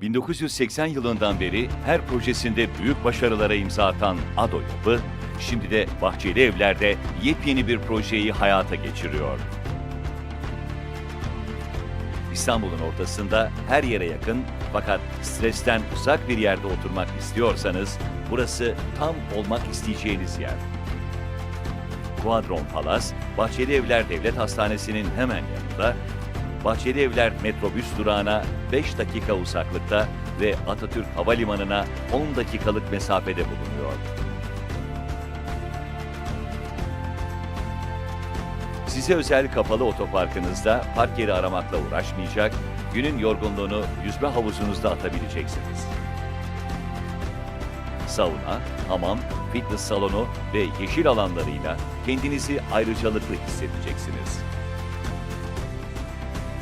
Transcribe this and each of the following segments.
1980 yılından beri her projesinde büyük başarılara imza atan Ado Yapı, şimdi de Bahçeli Evler'de yepyeni bir projeyi hayata geçiriyor. İstanbul'un ortasında her yere yakın fakat stresten uzak bir yerde oturmak istiyorsanız burası tam olmak isteyeceğiniz yer. Quadron Palace, Bahçeli Evler Devlet Hastanesi'nin hemen yanında, Bahçeli Evler metrobüs durağına 5 dakika uzaklıkta ve Atatürk Havalimanı'na 10 dakikalık mesafede bulunuyor. Size özel kapalı otoparkınızda park yeri aramakla uğraşmayacak, günün yorgunluğunu yüzme havuzunuzda atabileceksiniz. Sauna, hamam, fitness salonu ve yeşil alanlarıyla kendinizi ayrıcalıklı hissedeceksiniz.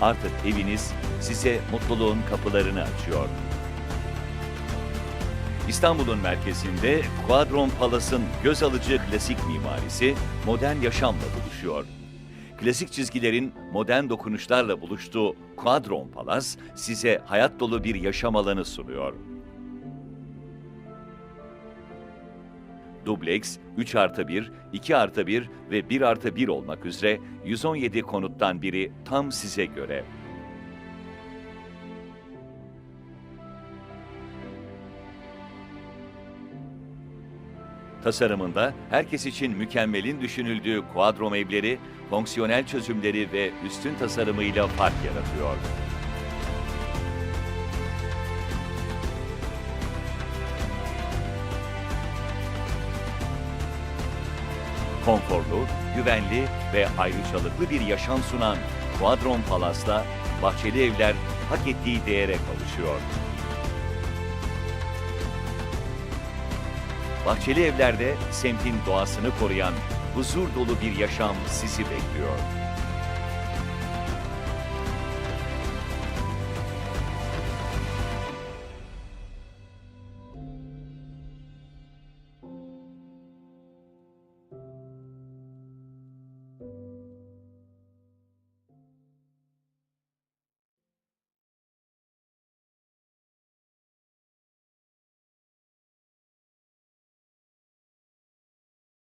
Artık eviniz size mutluluğun kapılarını açıyor. İstanbul'un merkezinde Quadron Palace'ın göz alıcı klasik mimarisi modern yaşamla buluşuyor. Klasik çizgilerin modern dokunuşlarla buluştuğu Quadron Palace size hayat dolu bir yaşam alanı sunuyor. Dubleks, 3 artı 1, 2 artı 1 ve 1 artı 1 olmak üzere 117 konuttan biri tam size göre. Tasarımında herkes için mükemmelin düşünüldüğü kuadrom evleri, fonksiyonel çözümleri ve üstün tasarımıyla fark yaratıyor. Konforlu, güvenli ve ayrıcalıklı bir yaşam sunan Quadron Palace'da Bahçeli Evler hak ettiği değere kavuşuyor. Bahçeli Evler'de semtin doğasını koruyan huzur dolu bir yaşam sizi bekliyor.